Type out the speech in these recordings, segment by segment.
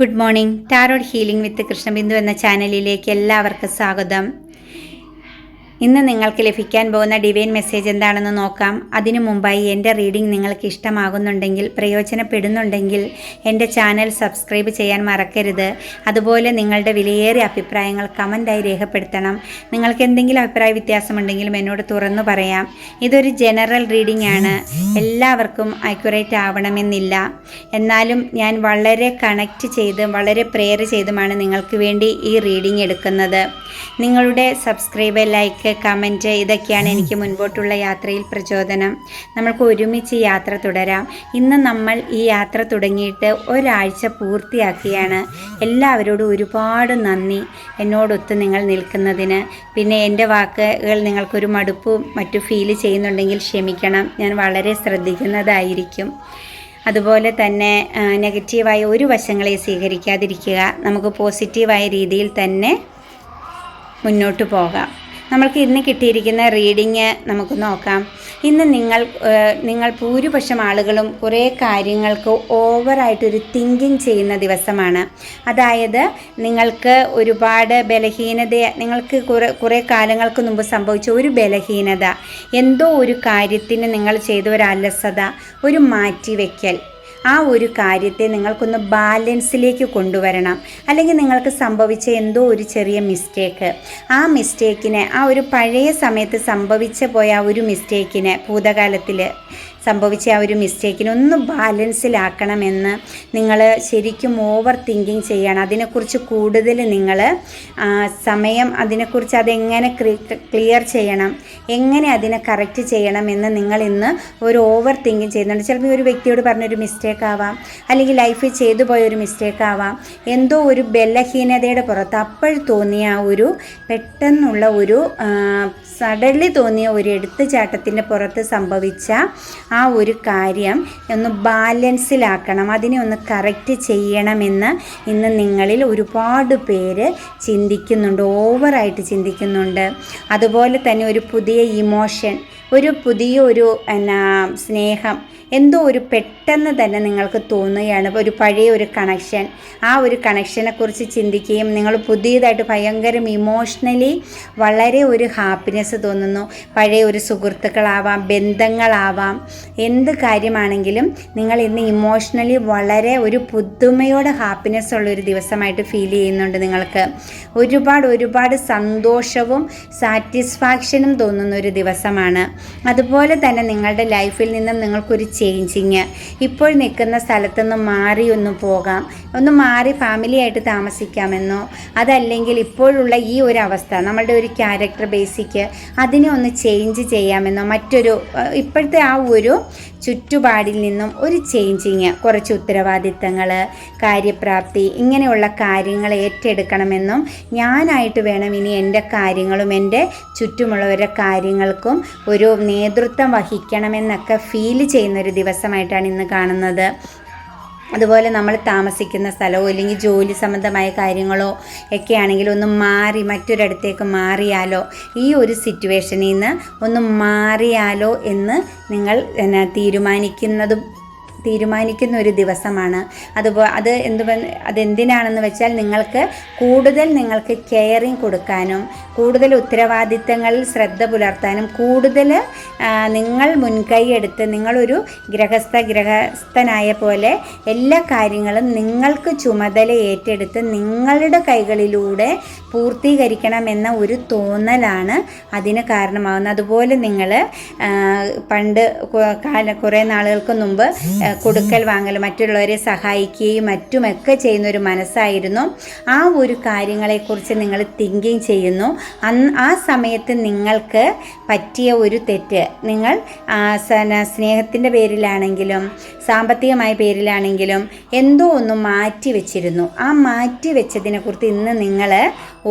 Good morning tarot healing with Krishnabindu എന്ന ചാനലിലേക്ക് എല്ലാവർക്കും സ്വാഗതം. ഇന്ന് നിങ്ങൾക്ക് ലഭിക്കാൻ പോകുന്ന ഡിവൈൻ മെസ്സേജ് എന്താണെന്ന് നോക്കാം. അതിനു മുമ്പായി എന്റെ റീഡിംഗ് നിങ്ങൾക്ക് ഇഷ്ടമാകുന്നുണ്ടെങ്കിൽ പ്രയോജനപ്പെടുന്നുണ്ടെങ്കിൽ എന്റെ ചാനൽ സബ്സ്ക്രൈബ് ചെയ്യാൻ മറക്കരുത്. അതുപോലെ നിങ്ങളുടെ വിലയേറിയ അഭിപ്രായങ്ങൾ കമന്റായി രേഖപ്പെടുത്തണം. നിങ്ങൾക്ക് എന്തെങ്കിലും അഭിപ്രായ വ്യത്യാസമുണ്ടെങ്കിലും എന്നോട് തുറന്നു പറയാം. ഇതൊരു ജനറൽ റീഡിംഗ് ആണ്. എല്ലാവർക്കും അക്യുറേറ്റ് ആവണമെന്നില്ല. എന്നാലും ഞാൻ വളരെ കണക്റ്റ് ചെയ്ത് വളരെ പ്രെയർ ചെയ്തുമാണ് നിങ്ങൾക്ക് വേണ്ടി ഈ റീഡിംഗ് എടുക്കുന്നത്. നിങ്ങളുടെ സബ്സ്ക്രൈബ് ലൈക്ക് കമന്റ് ഇതൊക്കെയാണ് എനിക്ക് മുൻപോട്ടുള്ള യാത്രയിൽ പ്രചോദനം. നമ്മൾക്ക് ഒരുമിച്ച് യാത്ര തുടരാം. ഇന്ന് നമ്മൾ ഈ യാത്ര തുടങ്ങിയിട്ട് ഒരാഴ്ച പൂർത്തിയാക്കിയാണ്. എല്ലാവരോടും ഒരുപാട് നന്ദി എന്നോടൊത്ത് നിങ്ങൾ നിൽക്കുന്നതിന്. പിന്നെ എന്റെ വാക്കുകൾ നിങ്ങൾക്കൊരു മടുപ്പും മറ്റു ഫീൽ ചെയ്യുന്നുണ്ടെങ്കിൽ ക്ഷമിക്കണം. ഞാൻ വളരെ ശ്രദ്ധിക്കുന്നതായിരിക്കും. അതുപോലെ തന്നെ നെഗറ്റീവായ ഒരു വശങ്ങളെ സ്വീകരിക്കാതിരിക്കുക. നമുക്ക് പോസിറ്റീവായ രീതിയിൽ തന്നെ മുന്നോട്ട് പോകാം. നമ്മൾക്ക് ഇന്ന് കിട്ടിയിരിക്കുന്ന റീഡിങ് നമുക്ക് നോക്കാം. ഇന്ന് നിങ്ങൾ നിങ്ങൾ ഭൂരിപക്ഷം ആളുകളും കുറേ കാര്യങ്ങൾക്ക് ഓവറായിട്ടൊരു തിങ്കിങ് ചെയ്യുന്ന ദിവസമാണ്. അതായത് നിങ്ങൾക്ക് ഒരുപാട് ബലഹീനത നിങ്ങൾക്ക് കുറേ കുറേ കാലങ്ങൾക്ക് മുമ്പ് സംഭവിച്ച ഒരു ബലഹീനത എന്തോ ഒരു കാര്യത്തിന് നിങ്ങൾ ചെയ്ത ഒരു അലസത ഒരു മാറ്റിവെക്കൽ. ആ ഒരു കാര്യത്തെ നിങ്ങൾക്കൊന്ന് ബാലൻസിലേക്ക് കൊണ്ടുവരണം. അല്ലെങ്കിൽ നിങ്ങൾക്ക് സംഭവിച്ച എന്തോ ഒരു ചെറിയ മിസ്റ്റേക്ക് ആ മിസ്റ്റേക്കിനെ ആ ഒരു പഴയ സമയത്ത് സംഭവിച്ച പോയ ആ ഒരു മിസ്റ്റേക്കിനെ ഭൂതകാലത്തിൽ സംഭവിച്ച ആ ഒരു മിസ്റ്റേക്കിനെ ഒന്ന് ബാലൻസിലാക്കണമെന്ന് നിങ്ങൾ ശരിക്കും ഓവർ തിങ്കിങ് ചെയ്യണം. അതിനെക്കുറിച്ച് കൂടുതൽ നിങ്ങൾ സമയം അതിനെക്കുറിച്ച് അതെങ്ങനെ ക്ലിയർ ചെയ്യണം എങ്ങനെ അതിനെ കറക്റ്റ് ചെയ്യണം എന്ന് നിങ്ങൾ ഇന്ന് ഒരു ഓവർ തിങ്കിങ് ചെയ്യുന്നുണ്ട്. ചിലപ്പോൾ ഒരു വ്യക്തിയോട് പറഞ്ഞൊരു മിസ്റ്റേക്ക് ആവാം അല്ലെങ്കിൽ ലൈഫിൽ ചെയ്തു പോയ ഒരു മിസ്റ്റേക്ക് ആവാം എന്തോ ഒരു ബലഹീനതയുടെ പുറത്ത് അപ്പോൾ തോന്നിയ ആ ഒരു പെട്ടെന്നുള്ള ഒരു സഡൻലി തോന്നിയ ഒരു എടുത്തുചാട്ടത്തിന്റെ പുറത്ത് സംഭവിച്ച ആ ഒരു കാര്യം ഒന്ന് ബാലൻസിലാക്കണം. അതിനെ ഒന്ന് കറക്റ്റ് ചെയ്യണമെന്ന് ഇന്ന് നിങ്ങളിൽ ഒരുപാട് പേര് ചിന്തിക്കുന്നുണ്ട് ഓവറായിട്ട് ചിന്തിക്കുന്നുണ്ട്. അതുപോലെ തന്നെ ഒരു പുതിയ ഇമോഷൻ ഒരു പുതിയ ഒരു എന്നാ സ്നേഹം എന്തോ ഒരു പെട്ടെന്ന് തന്നെ നിങ്ങൾക്ക് തോന്നുകയാണ്. ഒരു പഴയ ഒരു കണക്ഷൻ ആ ഒരു കണക്ഷനെ കുറിച്ച് ചിന്തിക്കുകയും നിങ്ങൾ പുതിയതായിട്ട് ഭയങ്കര ഇമോഷണലി വളരെ ഒരു ഹാപ്പിനെസ് തോന്നുന്നു. പഴയ ഒരു സുഹൃത്തുക്കളാവാം ബന്ധങ്ങളാവാം. എന്ത് കാര്യമാണെങ്കിലും നിങ്ങൾ ഇന്ന് ഇമോഷണലി വളരെ ഒരു പുതുമയോടെ ഹാപ്പിനെസ് ഉള്ള ഒരു ദിവസമായിട്ട് ഫീൽ ചെയ്യുന്നുണ്ട് നിങ്ങൾക്ക്. ഒരുപാട് ഒരുപാട് സന്തോഷവും സാറ്റിസ്ഫാക്ഷനും തോന്നുന്ന ഒരു ദിവസമാണ്. അതുപോലെ തന്നെ നിങ്ങളുടെ ലൈഫിൽ നിന്നും നിങ്ങൾക്കൊരു ചേഞ്ചിങ് ഇപ്പോൾ നിൽക്കുന്ന സ്ഥലത്തുനിന്ന് മാറി ഒന്ന് പോകാം. ഒന്ന് മാറി ഫാമിലിയായിട്ട് താമസിക്കാമെന്നോ അതല്ലെങ്കിൽ ഇപ്പോഴുള്ള ഈ ഒരു അവസ്ഥ നമ്മളുടെ ഒരു ക്യാരക്ടർ ബേസിക്ക് അതിനെ ഒന്ന് ചേഞ്ച് ചെയ്യാമെന്നോ മറ്റൊരു ഇപ്പോഴത്തെ ആ ഒരു ചുറ്റുപാടിൽ നിന്നും ഒരു ചേഞ്ചിങ് കുറച്ച് ഉത്തരവാദിത്തങ്ങൾ കാര്യപ്രാപ്തി ഇങ്ങനെയുള്ള കാര്യങ്ങൾ ഏറ്റെടുക്കണമെന്നും ഞാനായിട്ട് വേണം ഇനി എന്റെ കാര്യങ്ങളും എന്റെ ചുറ്റുമുള്ളവരുടെ കാര്യങ്ങൾക്കും ഒരു നേതൃത്വം വഹിക്കണമെന്നൊക്കെ ഫീൽ ചെയ്യുന്നൊരു ദിവസമായിട്ടാണ് ഇന്ന് കാണുന്നത്. അതുപോലെ നമ്മൾ താമസിക്കുന്ന സ്ഥലമോ അല്ലെങ്കിൽ ജോലി സംബന്ധമായ കാര്യങ്ങളോ ഒക്കെ ആണെങ്കിൽ ഒന്ന് മാറി മറ്റൊരിടത്തേക്ക് മാറിയാലോ ഈ ഒരു സിറ്റുവേഷനിൽ നിന്ന് ഒന്ന് മാറിയാലോ എന്ന് നിങ്ങൾ തീരുമാനിക്കുന്നതും തീരുമാനിക്കുന്ന ഒരു ദിവസമാണ്. അതുപോലെ അത് എന്ത് അതെന്തിനാണെന്ന് വെച്ചാൽ നിങ്ങൾക്ക് കൂടുതൽ നിങ്ങൾക്ക് കെയറിങ് കൊടുക്കാനും കൂടുതൽ ഉത്തരവാദിത്തങ്ങളിൽ ശ്രദ്ധ പുലർത്താനും കൂടുതൽ നിങ്ങൾ മുൻകൈ എടുത്ത് നിങ്ങളൊരു ഗ്രഹസ്ഥ ഗ്രഹസ്ഥനായ പോലെ എല്ലാ കാര്യങ്ങളും നിങ്ങൾക്ക് ചുമതല ഏറ്റെടുത്ത് നിങ്ങളുടെ കൈകളിലൂടെ പൂർത്തീകരിക്കണമെന്ന ഒരു തോന്നലാണ് അതിന് കാരണമാകുന്നത് അതുപോലെ നിങ്ങൾ പണ്ട് കാല കുറേ നാളുകൾക്ക് മുമ്പ് കൊടുക്കൽ വാങ്ങൽ മറ്റുള്ളവരെ സഹായിക്കുകയും മറ്റുമൊക്കെ ചെയ്യുന്ന ഒരു മനസ്സായിരുന്നു. ആ ഒരു കാര്യങ്ങളെക്കുറിച്ച് നിങ്ങൾ തിങ്കിങ് ചെയ്യുന്നു. അന്ന് ആ സമയത്ത് നിങ്ങൾക്ക് പറ്റിയ ഒരു തെറ്റ്. നിങ്ങൾ സ്നേഹത്തിന്റെ പേരിലാണെങ്കിലും സാമ്പത്തികമായ പേരിലാണെങ്കിലും എന്തോ ഒന്ന് മാറ്റി വെച്ചിരുന്നു ആ മാറ്റി വെച്ചതിനെക്കുറിച്ച് ഇന്ന് നിങ്ങൾ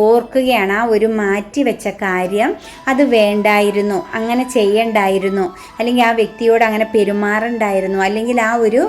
ഓർക്കുകയാണ്. ആ ഒരു മാറ്റി വെച്ച കാര്യം അത് വേണ്ടായിരുന്നു അങ്ങനെ ചെയ്യണ്ടായിരുന്നു അല്ലെങ്കിൽ ആ വ്യക്തിയോട് അങ്ങനെ പെരുമാറണ്ടായിരുന്നു അല്ലെങ്കിൽ ആ ഒരു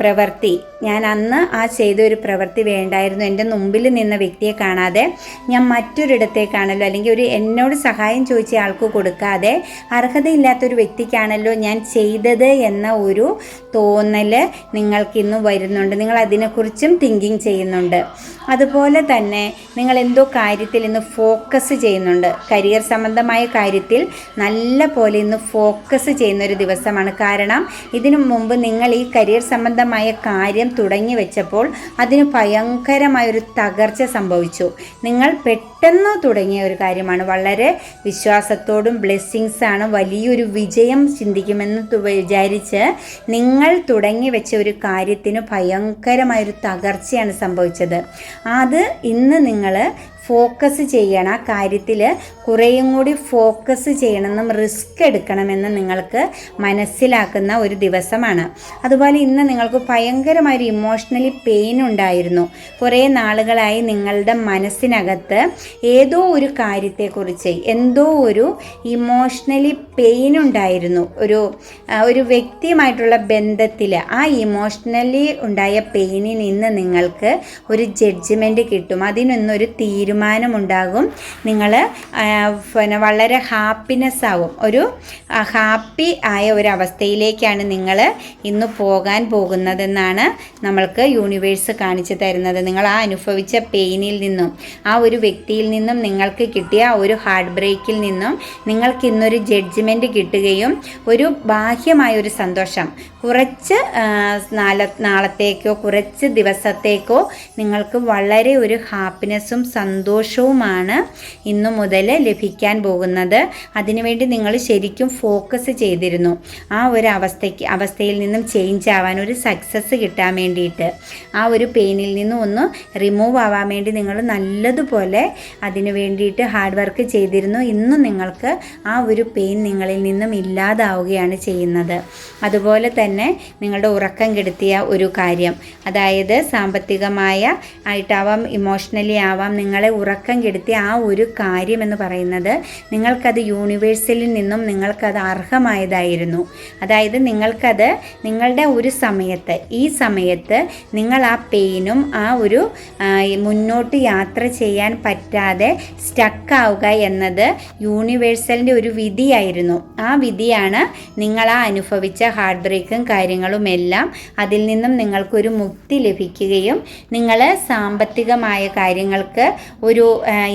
പ്രവൃത്തി ഞാൻ അന്ന് ആ ചെയ്ത ഒരു പ്രവൃത്തി വേണ്ടായിരുന്നു എന്റെ മുമ്പിൽ നിന്ന വ്യക്തിയെ കാണാതെ ഞാൻ മറ്റൊരിടത്തേക്കാണല്ലോ അല്ലെങ്കിൽ ഒരു എന്നോട് സഹായം ചോദിച്ച ആൾക്ക് കൊടുക്കാതെ അർഹതയില്ലാത്തൊരു വ്യക്തിക്കാണല്ലോ ഞാൻ ചെയ്തത് എന്ന ഒരു തോന്നൽ നിങ്ങൾക്കിന്ന് വരുന്നുണ്ട്. നിങ്ങൾ അതിനെക്കുറിച്ചും തിങ്കിങ് ചെയ്യുന്നുണ്ട്. അതുപോലെ തന്നെ നിങ്ങൾ എന്തോ കാര്യത്തിൽ ഇന്ന് ഫോക്കസ് ചെയ്യുന്നുണ്ട്. കരിയർ സംബന്ധമായ കാര്യത്തിൽ നല്ല പോലെ ഇന്ന് ഫോക്കസ് ചെയ്യുന്ന ഒരു ദിവസമാണ്. കാരണം ഇതിനു മുമ്പ് നിങ്ങൾ ഈ കരിയർ സംബന്ധമായ കാര്യം തുടങ്ങി വെച്ചപ്പോൾ അതിന് ഭയങ്കരമായൊരു തകർച്ച സംഭവിച്ചു. നിങ്ങൾ പെട്ടെന്ന് തുടങ്ങിയ ഒരു കാര്യമാണ്. വളരെ വിശ്വാസത്തോടും ബ്ലെസ്സിങ്സാണ് വലിയൊരു വിജയം ചിന്തിക്കുമെന്ന് വിചാരിച്ച് നിങ്ങൾ തുടങ്ങി വെച്ച ഒരു കാര്യത്തിന് ഭയങ്കരമായൊരു തകർച്ചയാണ് സംഭവിച്ചത്. അത് ഇന്ന് നിങ്ങൾ ഫോക്കസ് ചെയ്യണം. ആ കാര്യത്തിൽ കുറേയും കൂടി ഫോക്കസ് ചെയ്യണമെന്നും റിസ്ക് എടുക്കണമെന്ന് നിങ്ങൾക്ക് മനസ്സിലാക്കുന്ന ഒരു ദിവസമാണ്. അതുപോലെ ഇന്ന് നിങ്ങൾക്ക് ഭയങ്കരമായൊരു ഇമോഷണലി പെയിൻ ഉണ്ടായിരുന്നു. കുറേ നാളുകളായി നിങ്ങളുടെ മനസ്സിനകത്ത് ഏതോ ഒരു കാര്യത്തെക്കുറിച്ച് എന്തോ ഒരു ഇമോഷണലി പെയിൻ ഉണ്ടായിരുന്നു. ഒരു ഒരു വ്യക്തിയുമായിട്ടുള്ള ബന്ധത്തിൽ ആ ഇമോഷണലി ഉണ്ടായ പെയിനിൽ നിന്ന് നിങ്ങൾക്ക് ഒരു ജഡ്ജ്മെന്റ് കിട്ടും. അതിനൊന്നൊരു തീരുമാനമുണ്ടാകും. നിങ്ങൾ പിന്നെ വളരെ ഹാപ്പിനെസ് ആവും. ഒരു ഹാപ്പി ആയ ഒരു അവസ്ഥയിലേക്കാണ് നിങ്ങൾ ഇന്ന് പോകാൻ പോകുന്നതെന്നാണ് നമ്മൾക്ക് യൂണിവേഴ്സ് കാണിച്ചു തരുന്നത്. നിങ്ങൾ ആ അനുഭവിച്ച പെയിനിൽ നിന്നും ആ ഒരു വ്യക്തിയിൽ നിന്നും നിങ്ങൾക്ക് കിട്ടിയ ഒരു ഹാർട്ട് ബ്രേക്കിൽ നിന്നും നിങ്ങൾക്ക് ഇന്നൊരു ജഡ്ജ്മെന്റ് കിട്ടുകയും ഒരു ബാഹ്യമായ ഒരു സന്തോഷം കുറച്ച് നാല നാളത്തേക്കോ കുറച്ച് ദിവസത്തേക്കോ നിങ്ങൾക്ക് വളരെ ഒരു ഹാപ്പിനെസ്സും സന്തോഷവുമാണ് ഇന്നു മുതൽ ലഭിക്കാൻ പോകുന്നത്. അതിനുവേണ്ടി നിങ്ങൾ ശരിക്കും ഫോക്കസ് ചെയ്തിരുന്നു. ആ ഒരു അവസ്ഥയ്ക്ക് അവസ്ഥയിൽ നിന്നും ചേഞ്ച് ആവാൻ ഒരു സക്സസ് കിട്ടാൻ വേണ്ടിയിട്ട്. ആ ഒരു പെയിനിൽ നിന്നും ഒന്ന് റിമൂവ് ആവാൻ വേണ്ടി നിങ്ങൾ നല്ലതുപോലെ അതിനു വേണ്ടിയിട്ട് ഹാർഡ് വർക്ക് ചെയ്തിരുന്നു. ഇന്നും നിങ്ങൾക്ക് ആ ഒരു പെയിൻ നിങ്ങളിൽ നിന്നും ഇല്ലാതാവുകയാണ് ചെയ്യുന്നത്. അതുപോലെ തന്നെ നിങ്ങളുടെ ഉറക്കം കെടുത്തിയ ഒരു കാര്യം. അതായത് സാമ്പത്തികമായ ആയിട്ടാവാം ഇമോഷണലി ആവാം നിങ്ങളെ ഉറക്കം കെടുത്തിയ ആ ഒരു കാര്യമെന്ന് പറയുന്നത് നിങ്ങൾക്കത് യൂണിവേഴ്സലിൽ നിന്നും നിങ്ങൾക്കത് അർഹമായതായിരുന്നു. അതായത് നിങ്ങൾക്കത് നിങ്ങളുടെ ഒരു സമയത്ത് ഈ സമയത്ത് നിങ്ങൾ ആ പെയിനും ആ ഒരു മുന്നോട്ട് യാത്ര ചെയ്യാൻ പറ്റാതെ സ്റ്റക്കാവുക എന്നത് യൂണിവേഴ്സലിന്റെ ഒരു വിധിയായിരുന്നു. ആ വിധിയാണ് നിങ്ങൾ ആ അനുഭവിച്ച ഹാർട്ട് ബ്രേക്കും കാര്യങ്ങളും എല്ലാം അതിൽ നിന്നും നിങ്ങൾക്കൊരു മുക്തി ലഭിക്കുകയും നിങ്ങൾ സാമ്പത്തികമായ കാര്യങ്ങൾക്ക് ഒരു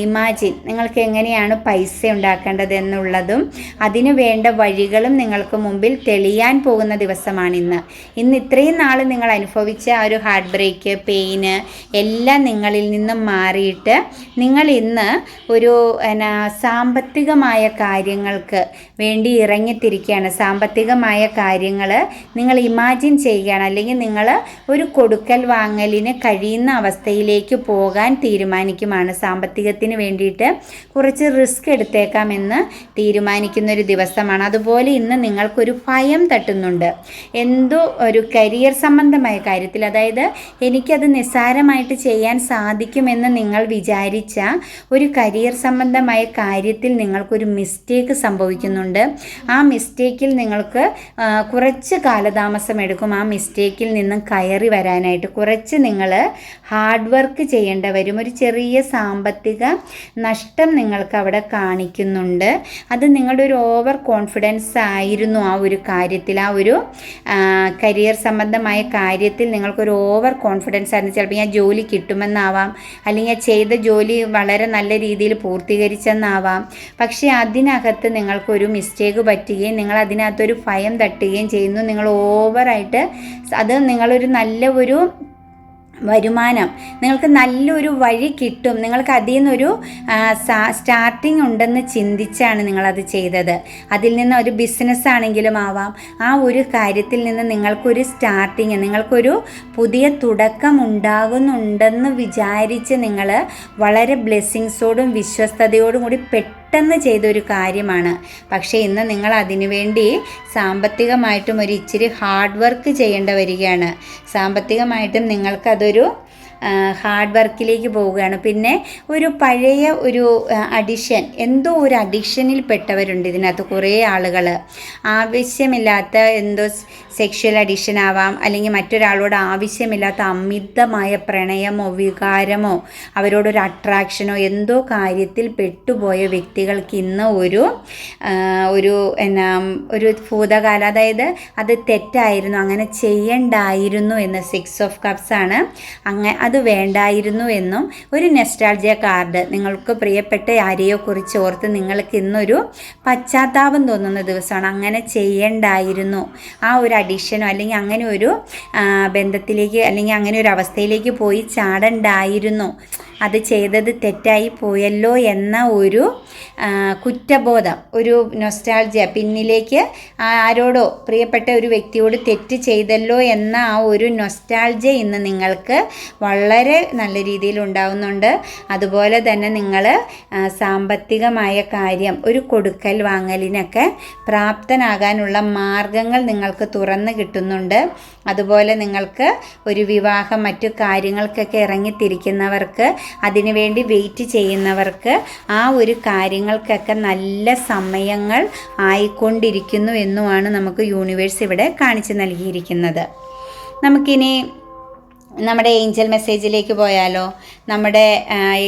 ഇമാജിൻ നിങ്ങൾക്ക് എങ്ങനെയാണ് പൈസ ഉണ്ടാക്കേണ്ടത് എന്നുള്ളതും അതിനു വേണ്ട വഴികളും നിങ്ങൾക്ക് മുമ്പിൽ തെളിയാൻ പോകുന്ന ദിവസമാണ് ഇന്ന്. ഇന്ന് ഇത്രയും നാൾ നിങ്ങൾ അനുഭവിച്ച ആ ഒരു ഹാർട്ട് ബ്രേക്ക് പെയിന് എല്ലാം നിങ്ങളിൽ നിന്നും മാറിയിട്ട് നിങ്ങൾ ഇന്ന് ഒരു എന്നാ സാമ്പത്തികമായ കാര്യങ്ങൾക്ക് വേണ്ടി ഇറങ്ങിത്തിരിക്കുകയാണ്. സാമ്പത്തികമായ കാര്യങ്ങൾ നിങ്ങൾ ഇമാജിൻ ചെയ്യുകയാണ്. അല്ലെങ്കിൽ നിങ്ങൾ ഒരു കൊടുക്കൽ വാങ്ങലിന് കഴിയുന്ന അവസ്ഥയിലേക്ക് പോകാൻ തീരുമാനിക്കുമാണ്. സാമ്പത്തികത്തിന് വേണ്ടിയിട്ട് കുറച്ച് റിസ്ക് എടുത്തേക്കാമെന്ന് തീരുമാനിക്കുന്ന ഒരു ദിവസമാണ്. അതുപോലെ ഇന്ന് നിങ്ങൾക്കൊരു ഭയം തട്ടുന്നുണ്ട്. എന്തോ ഒരു കരിയർ സംബന്ധമായ കാര്യത്തിൽ അതായത് എനിക്കത് നിസ്സാരമായിട്ട് ചെയ്യാൻ സാധിക്കുമെന്ന് നിങ്ങൾ വിചാരിച്ച ഒരു കരിയർ സംബന്ധമായ കാര്യത്തിൽ നിങ്ങൾക്കൊരു മിസ്റ്റേക്ക് സംഭവിക്കുന്നുണ്ട്. ആ മിസ്റ്റേക്കിൽ നിങ്ങൾക്ക് കുറച്ച് കാലതാമസം എടുക്കും. ആ മിസ്റ്റേക്കിൽ നിന്നും കയറി വരാനായിട്ട് കുറച്ച് നിങ്ങൾ ഹാർഡ് വർക്ക് ചെയ്യേണ്ട വരും ഒരു ചെറിയ സാമ്പത്തിക നഷ്ടം നിങ്ങൾക്ക് അവിടെ കാണിക്കുന്നുണ്ട്. അത് നിങ്ങളുടെ ഒരു ഓവർ കോൺഫിഡൻസ് ആയിരുന്നു ആ ഒരു കാര്യത്തിൽ. ആ ഒരു കരിയർ സംബന്ധമായ കാര്യത്തിൽ നിങ്ങൾക്കൊരു ഓവർ കോൺഫിഡൻസ് ആയിരുന്നു. ചിലപ്പോൾ ഞാൻ ജോലി കിട്ടുമെന്നാവാം. അല്ലെങ്കിൽ ഞാൻ ചെയ്ത ജോലി വളരെ നല്ല രീതിയിൽ പൂർത്തീകരിച്ചെന്നാവാം. പക്ഷേ അതിനകത്ത് നിങ്ങൾക്കൊരു മിസ്റ്റേക്ക് പറ്റുകയും നിങ്ങൾ അതിനകത്തൊരു ഭയം തട്ടുകയും ചെയ്യുന്നു. നിങ്ങൾ ഓവറായിട്ട് അത് നിങ്ങളൊരു നല്ല ഒരു വരുമാനം. നിങ്ങൾക്ക് നല്ലൊരു വഴി കിട്ടും. നിങ്ങൾക്ക് അതിൽ നിന്നൊരു സ്റ്റാർട്ടിങ് ഉണ്ടെന്ന് ചിന്തിച്ചാണ് നിങ്ങളത് ചെയ്തത്. അതിൽ നിന്ന് ഒരു ബിസിനസ് ആണെങ്കിലും ആവാം. ആ ഒരു കാര്യത്തിൽ നിന്ന് നിങ്ങൾക്കൊരു സ്റ്റാർട്ടിങ് നിങ്ങൾക്കൊരു പുതിയ തുടക്കം ഉണ്ടാകുന്നുണ്ടെന്ന് വിചാരിച്ച് നിങ്ങൾ വളരെ ബ്ലെസ്സിങ്സോടും വിശ്വസ്തയോടും കൂടി പെട്ടെന്ന് ചെയ്തൊരു കാര്യമാണ്. പക്ഷേ ഇന്ന് നിങ്ങൾ അതിനുവേണ്ടി സാമ്പത്തികമായിട്ടും ഒരു ഇച്ചിരി ഹാർഡ് വർക്ക് ചെയ്യേണ്ട വരികയാണ്. സാമ്പത്തികമായിട്ടും നിങ്ങൾക്കതൊരു ഹാർഡ് വർക്കിലേക്ക് പോവുകയാണ്. പിന്നെ ഒരു പഴയ ഒരു അഡിഷൻ എന്തോ ഒരു അഡിക്ഷനിൽ പെട്ടവരുണ്ട് ഇതിനകത്ത് കുറേ ആളുകൾ ആവശ്യമില്ലാത്ത എന്തോ സെക്ഷൽ അഡിഷൻ ആവാം അല്ലെങ്കിൽ മറ്റൊരാളോട് ആവശ്യമില്ലാത്ത അമിതമായ പ്രണയമോ വികാരമോ അവരോടൊരു അട്രാക്ഷനോ എന്തോ കാര്യത്തിൽ പെട്ടുപോയ വ്യക്തികൾക്ക് ഇന്ന് ഒരു ഒരു എന്നാ ഒരു ഭൂതകാല. അതായത് അത് തെറ്റായിരുന്നു അങ്ങനെ ചെയ്യണ്ടായിരുന്നു എന്ന് സിക്സ് ഓഫ് കപ്സ് ആണ്. അങ്ങ അത് വേണ്ടായിരുന്നു എന്നും ഒരു നെസ്റ്റാൾജിയ കാർഡ് നിങ്ങൾക്ക് പ്രിയപ്പെട്ട ആരെയോ കുറിച്ച് ഓർത്ത് നിങ്ങൾക്ക് ഇന്നൊരു പശ്ചാത്താപം തോന്നുന്ന ദിവസമാണ്. അങ്ങനെ ചെയ്യണ്ടായിരുന്നു. ആ ഒരു അഡിഷനോ അല്ലെങ്കിൽ അങ്ങനെ ഒരു ബന്ധത്തിലേക്ക് അല്ലെങ്കിൽ അങ്ങനെ ഒരു അവസ്ഥയിലേക്ക് പോയി ചാടണ്ടായിരുന്നു. അത് ചെയ്തത് തെറ്റായി പോയല്ലോ എന്ന ഒരു കുറ്റബോധം ഒരു നൊസ്റ്റാൾജിയ പിന്നിലേക്ക് ആരോടോ പ്രിയപ്പെട്ട ഒരു വ്യക്തിയോട് തെറ്റ് ചെയ്തല്ലോ എന്ന ആ ഒരു നൊസ്റ്റാൾജിയ ഇന്ന് നിങ്ങൾക്ക് വളരെ നല്ല രീതിയിൽ ഉണ്ടാവുന്നുണ്ട്. അതുപോലെ തന്നെ നിങ്ങൾ സാമ്പത്തികമായ കാര്യം ഒരു കൊടുക്കൽ വാങ്ങലിനൊക്കെ പ്രാപ്തനാകാനുള്ള മാർഗങ്ങൾ നിങ്ങൾക്ക് തുറന്നു കിട്ടുന്നുണ്ട്. അതുപോലെ നിങ്ങൾക്ക് ഒരു വിവാഹം മറ്റു കാര്യങ്ങൾക്കൊക്കെ ഇറങ്ങിത്തിരിക്കുന്നവർക്ക് അതിനുവേണ്ടി വെയിറ്റ് ചെയ്യുന്നവർക്ക് ആ ഒരു കാര്യങ്ങൾക്കൊക്കെ നല്ല സമയങ്ങൾ ആയിക്കൊണ്ടിരിക്കുന്നു എന്നുമാണ് നമുക്ക് യൂണിവേഴ്സ് ഇവിടെ കാണിച്ചു നൽകിയിരിക്കുന്നത്. നമുക്കിനി നമ്മുടെ ഏഞ്ചൽ മെസ്സേജിലേക്ക് പോയാലോ? നമ്മുടെ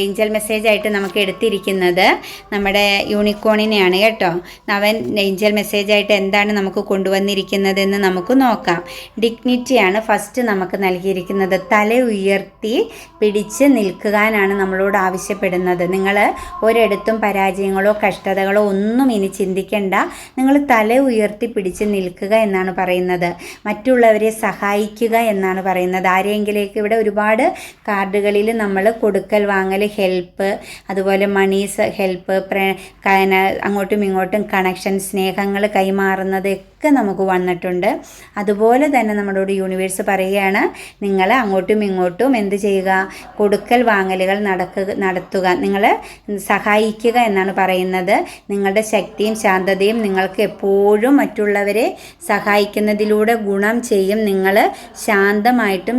ഏഞ്ചൽ മെസ്സേജായിട്ട് നമുക്ക് എടുത്തിരിക്കുന്നത് നമ്മുടെ യൂണിക്കോണിനെയാണ് കേട്ടോ. അവൻ ഏഞ്ചൽ മെസ്സേജായിട്ട് എന്താണ് നമുക്ക് കൊണ്ടുവന്നിരിക്കുന്നതെന്ന് നമുക്ക് നോക്കാം. ഡിഗ്നിറ്റിയാണ് ഫസ്റ്റ് നമുക്ക് നൽകിയിരിക്കുന്നത്. തല ഉയർത്തി പിടിച്ച് നിൽക്കുവാനാണ് നമ്മളോട് ആവശ്യപ്പെടുന്നത്. നിങ്ങൾ ഒരിടത്തും പരാജയങ്ങളോ കഷ്ടതകളോ ഒന്നും ഇനി ചിന്തിക്കേണ്ട. നിങ്ങൾ തല ഉയർത്തി പിടിച്ച് നിൽക്കുക എന്നാണ് പറയുന്നത്. മറ്റുള്ളവരെ സഹായിക്കുക എന്നാണ് പറയുന്നത്. ആരെങ്കിലേക്ക് ഇവിടെ ഒരുപാട് കാർഡുകളിൽ നമ്മൾ കൊടുക്കൽ വാങ്ങൽ ഹെൽപ്പ് അതുപോലെ മണീസ് ഹെൽപ്പ് അങ്ങോട്ടും ഇങ്ങോട്ടും കണക്ഷൻ സ്നേഹങ്ങൾ കൈമാറുന്നത് ഒക്കെ നമുക്ക് വന്നിട്ടുണ്ട്. അതുപോലെ തന്നെ നമ്മളോട് യൂണിവേഴ്സ് പറയുകയാണ് നിങ്ങൾ അങ്ങോട്ടും ഇങ്ങോട്ടും എന്ത് ചെയ്യുക? കൊടുക്കൽ വാങ്ങലുകൾ നടക്കുക നടത്തുക. നിങ്ങൾ സഹായിക്കുക എന്നാണ് പറയുന്നത്. നിങ്ങളുടെ ശക്തിയും ശാന്തതയും നിങ്ങൾക്ക് എപ്പോഴും മറ്റുള്ളവരെ സഹായിക്കുന്നതിലൂടെ ഗുണം ചെയ്യും. നിങ്ങൾ ശാന്തമായിട്ടും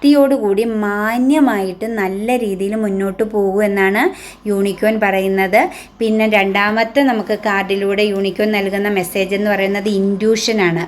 ശക്തിയോടുകൂടി മാന്യമായിട്ട് നല്ല രീതിയിൽ മുന്നോട്ട് പോകൂ എന്നാണ് യൂണിക്കോൻ പറയുന്നത്. പിന്നെ രണ്ടാമത്തെ നമുക്ക് കാർഡിലൂടെ യൂണിക്കോൻ നൽകുന്ന മെസ്സേജ് എന്ന് പറയുന്നത് ഇൻഡ്യൂഷനാണ്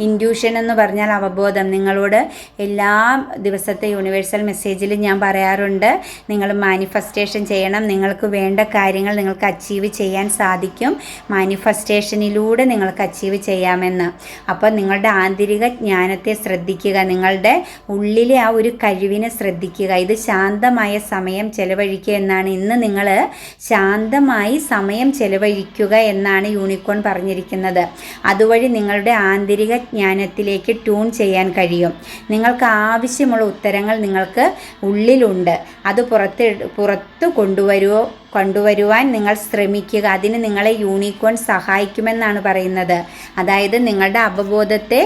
ഇൻഡ്യൂഷൻ എന്ന് പറഞ്ഞാൽ അവബോധം. നിങ്ങളോട് എല്ലാ ദിവസത്തെ യൂണിവേഴ്സൽ മെസ്സേജിൽ ഞാൻ പറയാറുണ്ട്. നിങ്ങൾ മാനിഫെസ്റ്റേഷൻ ചെയ്യണം. നിങ്ങൾക്ക് വേണ്ട കാര്യങ്ങൾ നിങ്ങൾക്ക് അച്ചീവ് ചെയ്യാൻ സാധിക്കും. മാനിഫെസ്റ്റേഷനിലൂടെ നിങ്ങൾക്ക് അച്ചീവ് ചെയ്യാമെന്ന്. അപ്പോൾ നിങ്ങളുടെ ആന്തരിക ജ്ഞാനത്തെ ശ്രദ്ധിക്കുക. നിങ്ങളുടെ ഉള്ളിലെ ആ ഒരു കഴിവിനെ ശ്രദ്ധിക്കുക. ഇത് ശാന്തമായ സമയം ചെലവഴിക്കുക എന്നാണ് ഇന്ന് നിങ്ങൾ ശാന്തമായി സമയം ചെലവഴിക്കുക എന്നാണ് യൂണിക്കോൺ പറഞ്ഞിരിക്കുന്നത്. അതുവഴി നിങ്ങളുടെ ആന്തരിക ജ്ഞാനത്തിലേക്ക് ട്യൂൺ ചെയ്യാൻ കഴിയും. നിങ്ങൾക്ക് ആവശ്യമുള്ള ഉത്തരങ്ങൾ നിങ്ങൾക്ക് ഉള്ളിലുണ്ട്. അത് പുറത്ത് പുറത്ത് കൊണ്ടുവരുമോ കൊണ്ടുവരുവാൻ നിങ്ങൾ ശ്രമിക്കുക. അതിന് നിങ്ങളെ യൂണിക്കോൺ സഹായിക്കുമെന്നാണ് പറയുന്നത്. അതായത് നിങ്ങളുടെ അവബോധത്തെ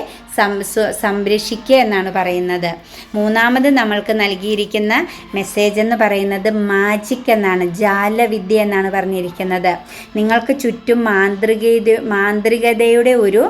സംരക്ഷിക്കുക എന്നാണ് പറയുന്നത്. മൂന്നാമത് നമ്മൾക്ക് നൽകിയിരിക്കുന്ന മെസ്സേജ് എന്ന് പറയുന്നത് മാജിക് എന്നാണ് ജാലവിദ്യ എന്നാണ് പറഞ്ഞിരിക്കുന്നത്. നിങ്ങൾക്ക് ചുറ്റും മാന്ത്രിക മാന്ത്രികതയുടെ ഒരു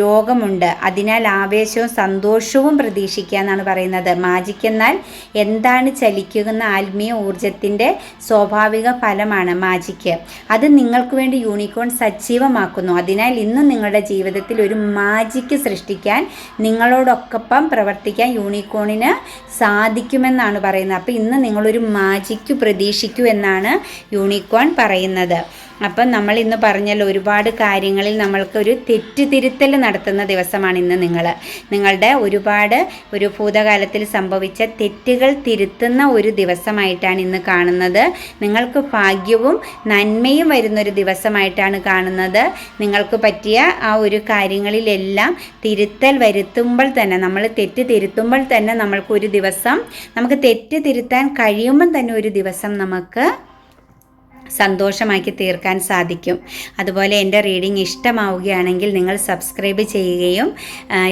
ലോകമുണ്ട്. അതിനാൽ ആവേശവും സന്തോഷവും പ്രതീക്ഷിക്കുക എന്നാണ് പറയുന്നത്. മാജിക് എന്നാൽ എന്താണ് ചലിക്കുന്ന ആത്മീയ ഊർജത്തിന്റെ സ്വാഭാവിക ഫലമാണ് മാജിക്ക് അത് നിങ്ങൾക്ക് വേണ്ടി യൂണിക്കോൺ സജീവമാക്കുന്നു. അതിനാൽ ഇന്നും നിങ്ങളുടെ ജീവിതത്തിൽ ഒരു മാജിക്ക് സൃഷ്ടിക്കാൻ നിങ്ങളോടൊപ്പം പ്രവർത്തിക്കാൻ യൂണിക്കോണിന് സാധിക്കുമെന്നാണ് പറയുന്നത്. അപ്പോൾ ഇന്ന് നിങ്ങളൊരു മാജിക്ക് പ്രതീക്ഷിക്കൂ എന്നാണ് യൂണിക്കോൺ പറയുന്നത്. അപ്പം നമ്മൾ ഇന്ന് പറഞ്ഞാൽ ഒരുപാട് കാര്യങ്ങളിൽ നമ്മൾക്ക് ഒരു തെറ്റുതിരുത്തൽ നടത്തുന്ന ദിവസമാണ് ഇന്ന് നിങ്ങൾ. നിങ്ങളുടെ ഒരുപാട് ഒരു ഭൂതകാലത്തിൽ സംഭവിച്ച തെറ്റുകൾ തിരുത്തുന്ന ഒരു ദിവസമായിട്ടാണ് ഇന്ന് കാണുന്നത്. നിങ്ങൾക്ക് ഭാഗ്യവും നന്മയും വരുന്നൊരു ദിവസമായിട്ടാണ് കാണുന്നത്. നിങ്ങൾക്ക് പറ്റിയ ആ ഒരു കാര്യങ്ങളിലെല്ലാം തിരുത്തൽ വരുത്തുമ്പോൾ തന്നെ നമ്മൾ തെറ്റ് തിരുത്തുമ്പോൾ തന്നെ നമ്മൾക്ക് ഒരു ദിവസം നമുക്ക് തെറ്റ് തിരുത്താൻ കഴിയുമ്പോൾ തന്നെ ഒരു ദിവസം നമുക്ക് സന്തോഷമാക്കി തീർക്കാൻ സാധിക്കും. അതുപോലെ എന്റെ റീഡിംഗ് ഇഷ്ടമാവുകയാണെങ്കിൽ നിങ്ങൾ സബ്സ്ക്രൈബ് ചെയ്യുകയും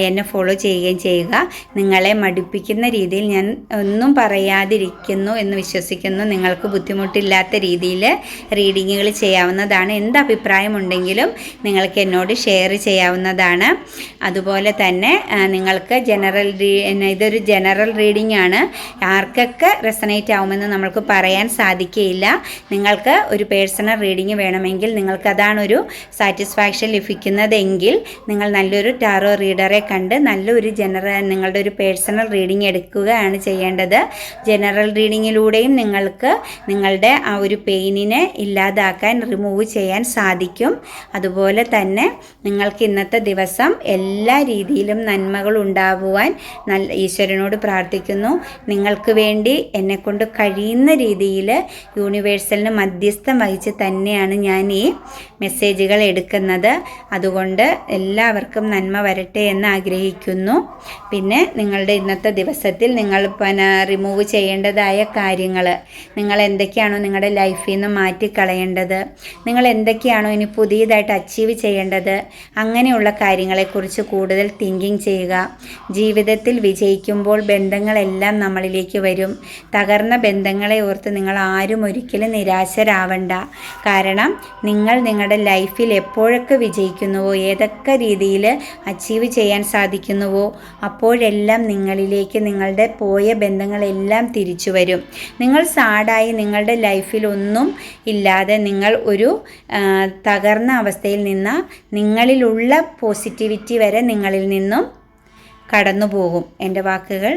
എന്നെ ഫോളോ ചെയ്യുകയും ചെയ്യുക. നിങ്ങളെ മടുപ്പിക്കുന്ന രീതിയിൽ ഞാൻ ഒന്നും പറയാതിരിക്കുന്നു എന്ന് വിശ്വസിക്കുന്നു. നിങ്ങൾക്ക് ബുദ്ധിമുട്ടില്ലാത്ത രീതിയിൽ റീഡിങ്ങുകൾ ചെയ്യാവുന്നതാണ്. എന്ത് അഭിപ്രായമുണ്ടെങ്കിലും നിങ്ങൾക്ക് എന്നോട് ഷെയർ ചെയ്യാവുന്നതാണ്. അതുപോലെ തന്നെ നിങ്ങൾക്ക് ജനറൽ ഇതൊരു ജനറൽ റീഡിംഗ് ആണ് ആർക്കൊക്കെ റെസനേറ്റ് ആവുമെന്ന് നമ്മൾക്ക് പറയാൻ സാധിക്കുകയില്ല. നിങ്ങൾക്ക് ഒരു പേഴ്സണൽ റീഡിംഗ് വേണമെങ്കിൽ നിങ്ങൾക്ക് അതാണ് ഒരു സാറ്റിസ്ഫാക്ഷൻ ലഭിക്കുന്നതെങ്കിൽ നിങ്ങൾ നല്ലൊരു ടാറോ റീഡറെ കണ്ട് നല്ലൊരു ജനറൽ നിങ്ങളുടെ ഒരു പേഴ്സണൽ റീഡിംഗ് എടുക്കുകയാണ് ചെയ്യേണ്ടത്. ജനറൽ റീഡിങ്ങിലൂടെയും നിങ്ങൾക്ക് നിങ്ങളുടെ ആ ഒരു പെയിനിനെ ഇല്ലാതാക്കാൻ റിമൂവ് ചെയ്യാൻ സാധിക്കും. അതുപോലെ തന്നെ നിങ്ങൾക്ക് ഇന്നത്തെ ദിവസം എല്ലാ രീതിയിലും നന്മകൾ ഉണ്ടാവുവാൻ നല്ല ഈശ്വരനോട് പ്രാർത്ഥിക്കുന്നു. നിങ്ങൾക്ക് വേണ്ടി എന്നെക്കൊണ്ട് കഴിയുന്ന രീതിയിൽ യൂണിവേഴ്സലിന് മധ്യസ്ഥം വഹിച്ച് തന്നെയാണ് ഞാൻ ഈ മെസ്സേജുകൾ എടുക്കുന്നത്. അതുകൊണ്ട് എല്ലാവർക്കും നന്മ വരട്ടെ എന്ന് ആഗ്രഹിക്കുന്നു. പിന്നെ നിങ്ങളുടെ ഇന്നത്തെ ദിവസത്തിൽ നിങ്ങൾ പിന്നെ റിമൂവ് ചെയ്യേണ്ടതായ കാര്യങ്ങൾ. നിങ്ങൾ എന്തൊക്കെയാണോ നിങ്ങളുടെ ലൈഫിൽ നിന്ന് മാറ്റിക്കളയേണ്ടത്? നിങ്ങൾ എന്തൊക്കെയാണോ ഇനി പുതിയതായിട്ട് അച്ചീവ് ചെയ്യേണ്ടത്? അങ്ങനെയുള്ള കാര്യങ്ങളെക്കുറിച്ച് കൂടുതൽ തിങ്കിങ് ചെയ്യുക. ജീവിതത്തിൽ വിജയിക്കുമ്പോൾ ബന്ധങ്ങളെല്ലാം നമ്മളിലേക്ക് വരും. തകർന്ന ബന്ധങ്ങളെ ഓർത്ത് നിങ്ങൾ ആരും ഒരിക്കലും നിരാശരാവണ്ട കാരണം നിങ്ങൾ നിങ്ങളുടെ ലൈഫിൽ എപ്പോഴൊക്കെ വിജയിക്കുന്നുവോ ഏതൊക്കെ രീതിയിൽ അച്ചീവ് ചെയ്യാൻ സാധിക്കുന്നുവോ അപ്പോഴെല്ലാം നിങ്ങളിലേക്ക് നിങ്ങളുടെ പോയ ബന്ധങ്ങളെല്ലാം തിരിച്ചു വരും. നിങ്ങൾ സാഡായി നിങ്ങളുടെ ലൈഫിൽ ഒന്നും ഇല്ലാതെ നിങ്ങൾ ഒരു തകർന്ന അവസ്ഥയിൽ നിന്ന് നിങ്ങളിലുള്ള പോസിറ്റിവിറ്റി വരെ നിങ്ങളിൽ നിന്നും കടന്നു പോകും എന്റെ വാക്കുകൾ